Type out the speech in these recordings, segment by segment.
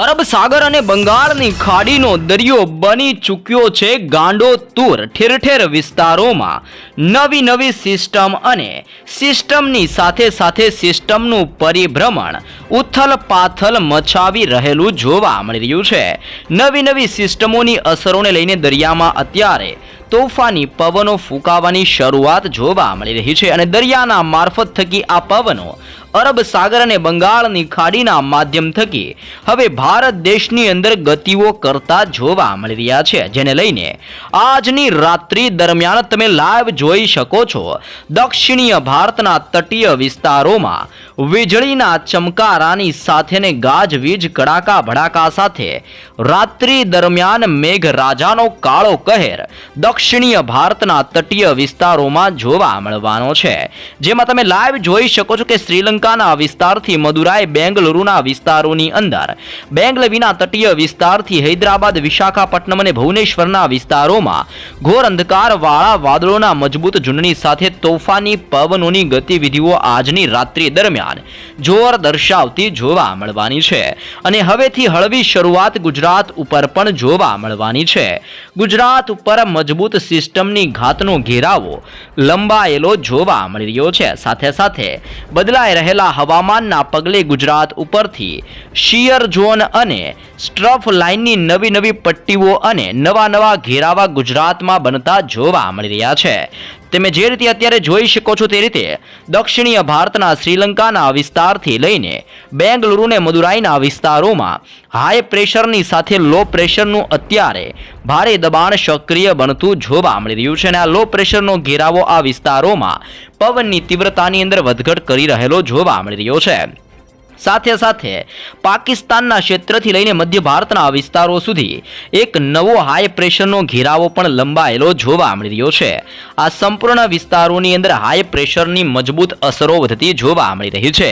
અરબ સાગર અને બંગાળની ખાડીનો દરિયો બની ચૂક્યો છે ગાંડો તૂર ઠેર ઠેર વિસ્તારોમાં. નવી નવી સિસ્ટમ અને સિસ્ટમની સાથે સાથે સિસ્ટમનું પરિભ્રમણ ઉથલ પાથલ મચાવી રહેલું જોવા મળી રહ્યું છે. નવી નવી સિસ્ટમોની અસરોને લઈને દરિયામાં અત્યારે તોફાની પવનો ફૂંકાવાની શરૂઆત જોવા મળી રહી છે અને દરિયાના મારફત થકી આ પવનો અરબ સાગર અને બંગાળની ખાડીના માધ્યમ થકી હવે ભારત દેશની અંદર ગતિઓ કરતા જોવા મળી રહ્યા છે, જેને લઈને આજની રાત્રિ દરમિયાન તમે લાઈવ જોઈ શકો છો દક્ષિણીય ભારતના તટીય વિસ્તારોમાં વીજળીના ચમકારાની સાથે ને ગાજવીજ, કડાકા ભડાકા સાથે રાત્રિ દરમિયાન મેઘરાજાનો કાળો કહેર દક્ષિણીય ભારતના તટીય વિસ્તારોમાં જોવા મળવાનો છે. જેમાં તમે લાઈવ જોઈ શકો છો કે શ્રીલંકાના વિસ્તારથી મદુરાઈ બેંગલુરુના વિસ્તારોની અંદર. બેંગલવીના તટીય વિસ્તારથી હૈદરાબાદ, વિશાખાપટ્ટનમ અને ભુવનેશ્વરના વિસ્તારોમાં ઘોર અંધકારવાળા વાદળોના મજબૂત ઝુંડની સાથે તોફાની પવનોની ગતિવિધિઓ આજની રાત્રિ દરમિયાન જોર દર્શાવતી જોવા મળવાની છે. અને હવેથી હળવી શરૂઆત ગુજરાત ઉપર પણ જોવા મળવાની છે. ગુજરાત ઉપર મજબૂત સિસ્ટમની ઘાતનો ઘેરાવો લંબાયેલો જોવા મળી રહ્યો છે. સાથે સાથે બદલાઈ રહેલા હવામાનના પગલે ગુજરાત ઉપરથી શિયર ઝોન અને સ્ટ્રફ લાઇનની નવી નવી પટ્ટીઓ અને નવા નવા ઘેરાવા ગુજરાતમાં બનતા જોવા મળી રહ્યા છે. તમે જે રીતે અત્યારે જોઈ શકો છો તે રીતે દક્ષિણીય ભારતના શ્રીલંકાના વિસ્તારથી લઈને બેંગલુરુને મદુરાઈના વિસ્તારોમાં હાઈ પ્રેશરની સાથે લો પ્રેશરનું અત્યારે ભારે દબાણ સક્રિય બનતું જોવા મળી રહ્યું છે અને આ લો પ્રેશરનો ઘેરાવો આ વિસ્તારોમાં પવનની તીવ્રતાની અંદર વધઘટ કરી રહેલો જોવા મળી રહ્યો છે. સાથે સાથે પાકિસ્તાનના ક્ષેત્રથી લઈને મધ્ય ભારતના વિસ્તારો સુધી એક નવો હાઈ પ્રેશરનો ઘેરાવો પણ લંબાયેલો જોવા મળી રહ્યો છે. આ સંપૂર્ણ વિસ્તારોની અંદર હાઈ પ્રેશરની મજબૂત અસરો વધતી જોવા મળી રહી છે.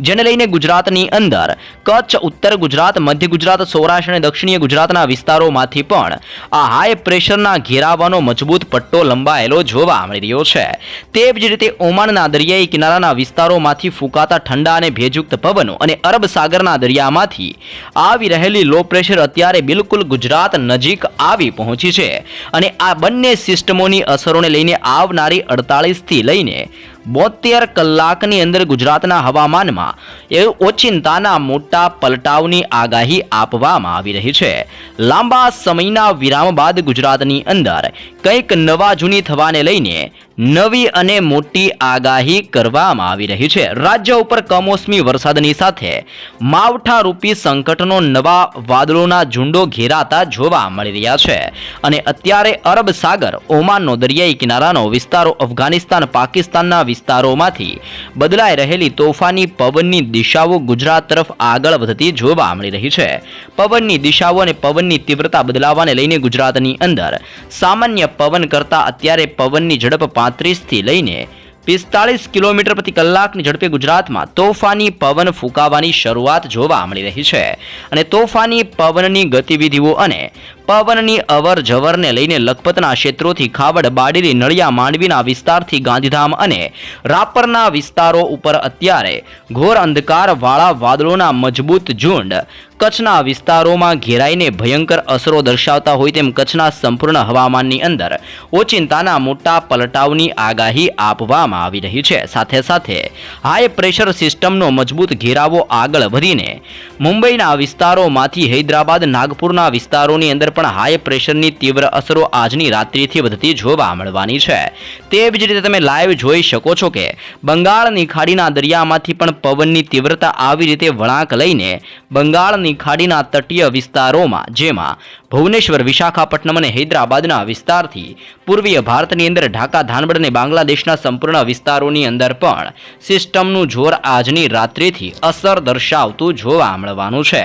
જેને લઈને ગુજરાતની અંદર કચ્છ, ઉત્તર ગુજરાત, મધ્ય ગુજરાત, સૌરાષ્ટ્ર અને દક્ષિણીય ગુજરાતના વિસ્તારોમાંથી પણ આ હાઈ પ્રેશરના ઘેરાવાનો મજબૂત પટ્ટો લંબાયેલો જોવા મળી રહ્યો છે. તે જ રીતે ઓમાનના દરિયાઈ કિનારાના વિસ્તારોમાંથી ફૂંકાતા ઠંડા અને ભેજયુક્ત પવનો અને અરબ સાગરના દરિયામાંથી આવી રહેલી લો પ્રેશર અત્યારે બિલકુલ ગુજરાત નજીક આવી પહોંચી છે. અને આ બંને સિસ્ટમોની અસરોને લઈને આવનારી અડતાલીસથી લઈને બોતેર કલાકની અંદર ગુજરાતના હવામાનમાં એ ઓચિંતાના મોટા પલટાવની આગાહી આપવામાં આવી રહી છે. લાંબા સમયના વિરામ બાદ ગુજરાતની અંદર કંઈક નવા જૂની થવાને લઈને નવી અને મોટી આગાહી કરવામાં આવી રહી છે. રાજ્ય ઉપર કમોસમી વરસાદની સાથે માવઠારૂપી સંકટનો નવા વાદળોના ઝુંડો ઘેરાતા જોવા મળી રહ્યા છે. અને અત્યારે અરબ સાગર, ઓમાનનો દરિયાઈ કિનારાનો વિસ્તારો, અફઘાનિસ્તાન, પાકિસ્તાનના વિસ્તારોમાંથી બદલાઈ રહેલી તોફાની પવનની દિશાઓ ગુજરાત તરફ આગળ વધતી જોવા મળી રહી છે. પવનની દિશાઓ અને પવનની તીવ્રતા બદલાવાને લઈને ગુજરાતની અંદર સામાન્ય પવન કરતાં અત્યારે પવનની ઝડપ પાંત્રીસથી લઈને પિસ્તાળીસ કિલોમીટર પ્રતિ કલાકની ઝડપે ગુજરાતમાં તોફાની પવન ફૂંકાવાની શરૂઆત જોવા મળી રહી છે. અને તોફાની પવનની ગતિવિધિઓ અને પવનની અવર જવરને લઈને લખપતના ક્ષેત્રોથી ખાવડ બાડેલી નળિયા માંડવીના વિસ્તારથી ગાંધીધામ અને રાપરના વિસ્તારો ઉપર અત્યારે ઘોર અંધકારવાળા વાદળોના મજબૂત ઝુંડ કચ્છના વિસ્તારોમાં ઘેરાઈને ભયંકર અસરો દર્શાવતા હોય તેમ કચ્છના સંપૂર્ણ હવામાનની અંદર ઓચિંતાના મોટા પલટાવની આગાહી આપવામાં આવી રહી છે. સાથે સાથે હાઈ પ્રેશર સિસ્ટમનો મજબૂત ઘેરાવો આગળ વધીને મુંબઈના વિસ્તારોમાંથી હૈદરાબાદ, નાગપુરના વિસ્તારોની અંદર પણ હાઈ પ્રેશરની તીવ્ર અસરો આજની રાત્રિથી વધતી જોવા મળવાની છે. તેવી જ રીતે તમે લાઈવ જોઈ શકો છો કે બંગાળની ખાડીના દરિયામાંથી પણ પવનની તીવ્રતા આવી રીતે વળાંક લઈને બંગાળની ખાડીના તટીય વિસ્તારોમાં, જેમાં ભુવનેશ્વર, વિશાખાપટ્ટનમ અને હૈદરાબાદના વિસ્તારથી પૂર્વીય ભારતની અંદર ઢાકા ધાનબડ અને બાંગ્લાદેશના સંપૂર્ણ વિસ્તારોની અંદર પણ સિસ્ટમનું જોર આજની રાત્રિથી અસર દર્શાવતું જોવા મળવાનું છે.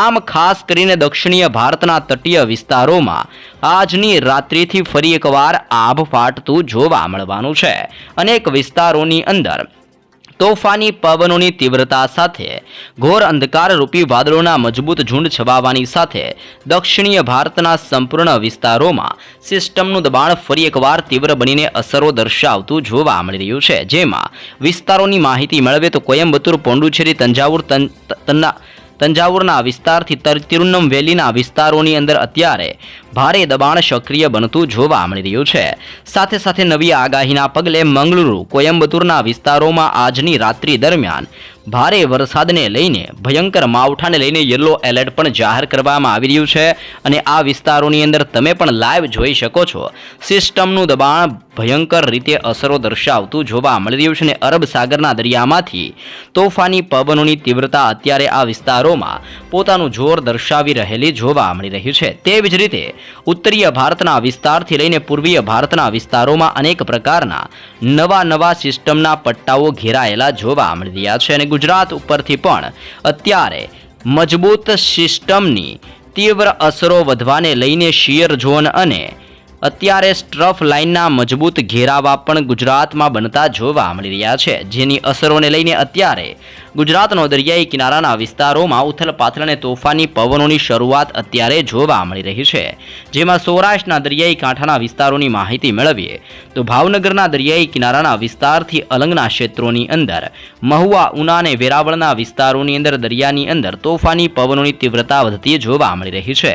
આમ ખાસ કરીને દક્ષિણીય ભારતના તટીય વિસ્તારોમાં આજની રાત્રિથી ફરી એકવાર આભ ફાટતું જોવા મળવાનું છે. અનેક વિસ્તારોની અંદર તોફાની પવનોની તીવ્રતા સાથે, ઘોર અંધકારરૂપી વાદળોના મજબૂત ઝુંડ છવાવાની સાથે, દક્ષિણીય ભારતના સંપૂર્ણ વિસ્તારોમાં સિસ્ટમનું દબાણ ફરી એકવાર તીવ્ર બનીને અસરો દર્શાવતું જોવા મળી રહ્યું છે. જેમાં વિસ્તારોની માહિતી મેળવે તો કોયમ્બતુર પોંડુચેરી, તંજાવુર, તન- તન્ના તંજાવુરના વિસ્તારથી તિરુન્નમ વેલીના વિસ્તારોની અંદર અત્યારે ભારે દબાણ સક્રિય બનતું જોવા મળી રહ્યું છે. સાથે સાથે નવી આગાહીના પગલે મંગલુરુ કોયમ્બતુરના વિસ્તારોમાં આજની રાત્રિ દરમિયાન ભારે વરસાદને લઈને ભયંકર માવઠાને લઈને યલો એલર્ટ પણ જાહેર કરવામાં આવી રહ્યું છે અને આ વિસ્તારોની અંદર તમે પણ લાઈવ જોઈ શકો છો. સિસ્ટમનું દબાણ ભયંકર રીતે અસરો દર્શાવતું જોવા મળી રહ્યું છે અને અરબ સાગરના દરિયામાંથી તોફાની પવનોની તીવ્રતા અત્યારે આ વિસ્તારોમાં પોતાનું જોર દર્શાવી રહેલી જોવા મળી રહ્યું છે. તેવી જ રીતે ઉત્તરીય ભારતના વિસ્તારથી લઈને પૂર્વીય ભારતના વિસ્તારોમાં અનેક પ્રકારના નવા નવા સિસ્ટમના પટ્ટાઓ ઘેરાયેલા જોવા મળી રહ્યા છે અને ગુજરાત ઉપરથી પણ અત્યારે મજબૂત સિસ્ટમની તીવ્ર અસરો વધવાને લઈને શિયર ઝોન અને અત્યારે સ્ટ્રફ લાઇનના મજબૂત ઘેરાવા પણ ગુજરાતમાં બનતા જોવા મળી રહ્યા છે. જેની અસરોને લઈને અત્યારે ગુજરાતનો દરિયાઈ કિનારાના વિસ્તારોમાં ઉથલપાથલ અને તોફાની પવનોની શરૂઆત અત્યારે જોવા મળી રહી છે. જેમાં સૌરાષ્ટ્રના દરિયાઈ કાંઠાના વિસ્તારોની માહિતી મેળવીએ તો ભાવનગરના દરિયાઈ કિનારાના વિસ્તારથી અલંગના ક્ષેત્રોની અંદર, મહુવા, ઉના અને વેરાવળના વિસ્તારોની અંદર દરિયાની અંદર તોફાની પવનોની તીવ્રતા વધતી જોવા મળી રહી છે.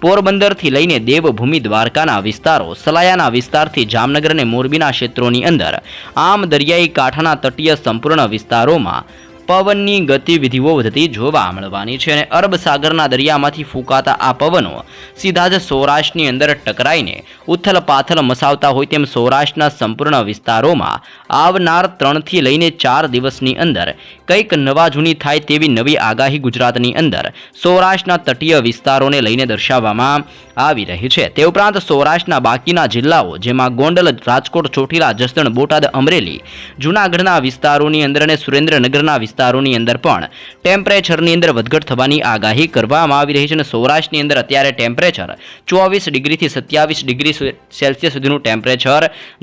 પોરબંદરથી લઈને દેવભૂમિ દ્વારકાના વિસ્તારો સલાયાના વિસ્તારથી જામનગર અને મોરબીના ક્ષેત્રોની અંદર આમ દરિયાઈ કાંઠાના તટીય સંપૂર્ણ વિસ્તારોમાં પવનની ગતિવિધિઓ વધતી જોવા મળવાની છે અને અરબ સાગરના દરિયામાંથી ફૂંકાતા આ પવનો સીધા જ સૌરાષ્ટ્રની અંદર ટકરાઈને ઉથલ પાથલ મસાવતા હોય તેમ સૌરાષ્ટ્રના સંપૂર્ણ વિસ્તારોમાં આવનાર ત્રણથી લઈને ચાર દિવસની અંદર કંઈક નવા જૂની થાય તેવી નવી આગાહી ગુજરાતની અંદર સૌરાષ્ટ્રના તટીય વિસ્તારોને લઈને દર્શાવવામાં આવી રહી છે. તે ઉપરાંત સૌરાષ્ટ્રના બાકીના જિલ્લાઓ, જેમાં ગોંડલ, રાજકોટ, ચોટીલા, જસદણ, બોટાદ, અમરેલી, જૂનાગઢના વિસ્તારોની અંદર અને સુરેન્દ્રનગરના વિસ્તારોની અંદર પણ ટેમ્પરેચરની અંદર વધઘટ થવાની આગાહી કરવામાં આવી રહી છે અને સૌરાષ્ટ્રની અંદર અત્યારે ટેમ્પરેચર ચોવીસ ડિગ્રીથી સત્યાવીસ ડિગ્રી સેલ્સિયસ સુધીનું ટેમ્પરેચર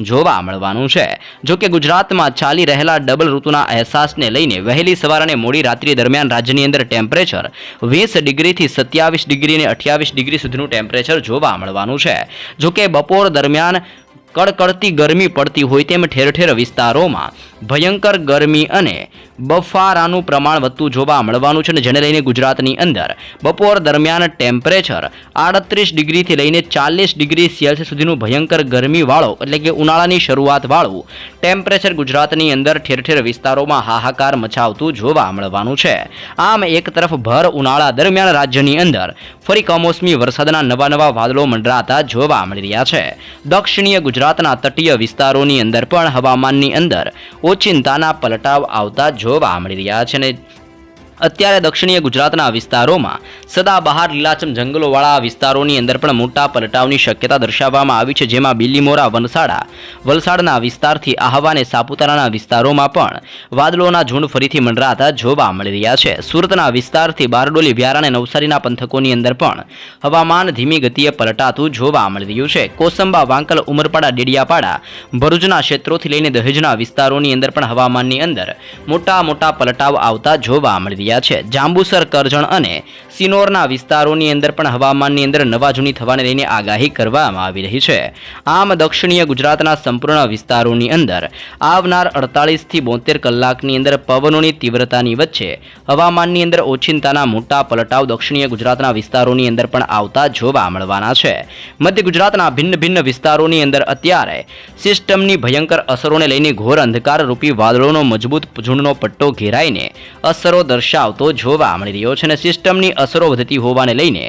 જોવા મળવાનું છે. જોકે ગુજરાતમાં ચાલી રહેલા ડબલ ઋતુના અહેસાસને લઈને વહેલી સવાર અને મોડી રાત્રિ દરમિયાન રાજ્યની અંદર ટેમ્પરેચર વીસ ડિગ્રીથી સત્યાવીસ ડિગ્રી અને અઠ્યાવીસ ડિગ્રી સુધીનું ટેમ્પરેચર જોવા મળવાનું છે. જોકે બપોર દરમિયાન કડકડતી ગરમી પડતી હોય તેમ ઠેર ઠેર વિસ્તારોમાં ભયંકર ગરમી અને બફારાનું પ્રમાણ વધતું જોવા મળવાનું છે અને જેને લઈને ગુજરાતની અંદર બપોર દરમિયાન ટેમ્પરેચર આડત્રીસ ડિગ્રીથી લઈને ચાલીસ ડિગ્રી સેલ્સિયસ સુધીનું ભયંકર ગરમીવાળો એટલે કે ઉનાળાની શરૂઆતવાળું ટેમ્પરેચર ગુજરાતની અંદર ઠેર ઠેર વિસ્તારોમાં હાહાકાર મચાવતું જોવા મળવાનું છે. આમ એક તરફ ભર ઉનાળા દરમિયાન રાજ્યની અંદર ફરી કમોસમી વરસાદના નવા નવા વાદળો મંડરાતા જોવા મળી રહ્યા છે. દક્ષિણીય ગુજરાતના તટીય વિસ્તારોની અંદર પણ હવામાનની અંદર ઓચિંતાના પલટાવ આવતા જોવા મળી રહ્યા છે અને અત્યારે દક્ષિણીય ગુજરાતના વિસ્તારોમાં સદાબહાર લીલાચમ જંગલોવાળા વિસ્તારોની અંદર પણ મોટા પલટાવની શક્યતા દર્શાવવામાં આવી છે, જેમાં બિલીમોરા વનસાડા વલસાડના વિસ્તારથી આહવા અને સાપુતારાના વિસ્તારોમાં પણ વાદળોના ઝુંડ ફરીથી મંડરાતા જોવા મળી રહ્યા છે. સુરતના વિસ્તારથી બારડોલી, વ્યારા અને નવસારીના પંથકોની અંદર પણ હવામાન ધીમી ગતિએ પલટાતું જોવા મળી રહ્યું છે. કોસંબા, વાંકલ, ઉમરપાડા, ડેડિયાપાડા, ભરૂચના ક્ષેત્રોથી લઈને દહેજના વિસ્તારોની અંદર પણ હવામાનની અંદર મોટા મોટા પલટાવ આવતા જોવા મળી રહ્યા છે. જાંબુસર, કરજણ અને સિનોરના વિસ્તારોની અંદર પણ હવામાનની અંદર નવા જૂની થવાને લઈને આગાહી કરવામાં આવી રહી છે. આમ દક્ષિણીય ગુજરાતના સંપૂર્ણ વિસ્તારોની અંદર આવનાર અડતાળીસથી બોતેર કલાકની અંદર પવનોની તીવ્રતાની વચ્ચે હવામાનની અંદર ઓચિંતાના મોટા પલટાવ દક્ષિણીય ગુજરાતના વિસ્તારોની અંદર પણ આવતા જોવા મળવાના છે. મધ્ય ગુજરાતના ભિન્ન ભિન્ન વિસ્તારોની અંદર અત્યારે સિસ્ટમની ભયંકર અસરોને લઈને ઘોર અંધકાર રૂપી વાદળોનો મજબૂત ઝૂંડનો પટ્ટો ઘેરાઈને અસરો દર્શાવતો જોવા મળી રહ્યો છે અને સિસ્ટમની અસરો વધતી હોવાને લઈને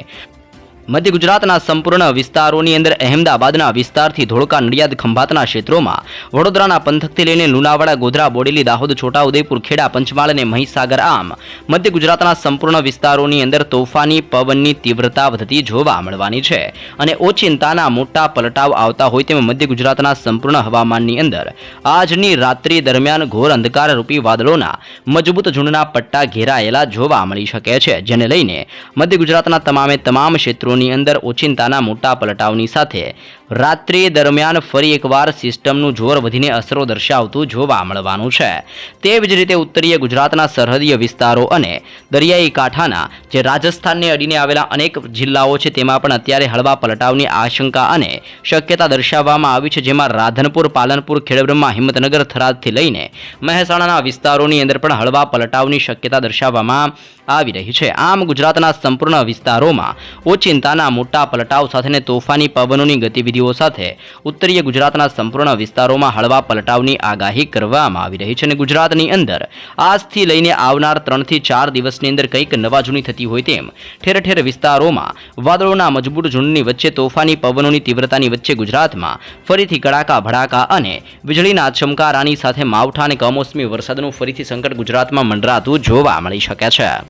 મધ્ય ગુજરાતના સંપૂર્ણ વિસ્તારોની અંદર અહેમદાબાદના વિસ્તારથી ધોળકા નડિયાદ ખંભાતના ક્ષેત્રોમાં વડોદરાના પંથકથી લઈને લુણાવાડા, ગોધરા, બોડેલી, દાહોદ છોટાઉદેપુર ખેડા, પંચમહાલ અને મહીસાગર આમ મધ્ય ગુજરાતના સંપૂર્ણ વિસ્તારોની અંદર તોફાની, પવનની તીવ્રતા વધતી જોવા મળવાની છે અને ઓચિંતાના મોટા પલટાવ આવતા હોય તેમ મધ્ય ગુજરાતના સંપૂર્ણ હવામાનની અંદર આજની રાત્રિ દરમિયાન ઘોર અંધકાર રૂપી વાદળોના મજબૂત ઝુંડના પટ્ટા ઘેરાયેલા જોવા મળી શકે છે, જેને લઈને મધ્ય ગુજરાતના તમામે તમામ ક્ષેત્રોની અંદર ઓચિંતાના મોટા પલટાવની સાથે રાત્રિ દરમિયાન ફરી એકવાર સિસ્ટમનું જોર વધીને અસરો દર્શાવતું જોવા મળવાનું છે. તેવી જ રીતે ઉત્તરીય ગુજરાતના સરહદીય વિસ્તારો અને દરિયાઈ કાંઠાના, જે રાજસ્થાનને અડીને આવેલા અનેક જિલ્લાઓ છે, તેમાં પણ અત્યારે હળવા પલટાવની આશંકા અને શક્યતા દર્શાવવામાં આવી છે, જેમાં રાધનપુર, પાલનપુર, ખેડબ્રહ્મા, હિંમતનગર થરાદથી લઈને મહેસાણાના વિસ્તારોની અંદર પણ હળવા પલટાવની શક્યતા દર્શાવવામાં આવી રહી છે. આમ ગુજરાતના સંપૂર્ણ વિસ્તારોમાં ઓચિંતાના મોટા પલટાવ સાથેને તોફાની પવનોની ગતિવિધિઓ સાથે ઉત્તરીય ગુજરાતના સંપૂર્ણ વિસ્તારોમાં હળવા પલટાવની આગાહી કરવામાં આવી રહી છે અને ગુજરાતની અંદર આજથી લઈને આવનાર ત્રણથી ચાર દિવસની અંદર કંઈક નવા જૂની થતી હોય તેમ ઠેર ઠેર વિસ્તારોમાં વાદળોના મજબૂત ઝુંડની વચ્ચે તોફાની પવનોની તીવ્રતાની વચ્ચે ગુજરાતમાં ફરીથી કડાકા ભડાકા અને વીજળીના ચમકારાની સાથે માવઠા અને કમોસમી વરસાદનું ફરીથી સંકટ ગુજરાતમાં મંડરાતું જોવા મળી શકે છે.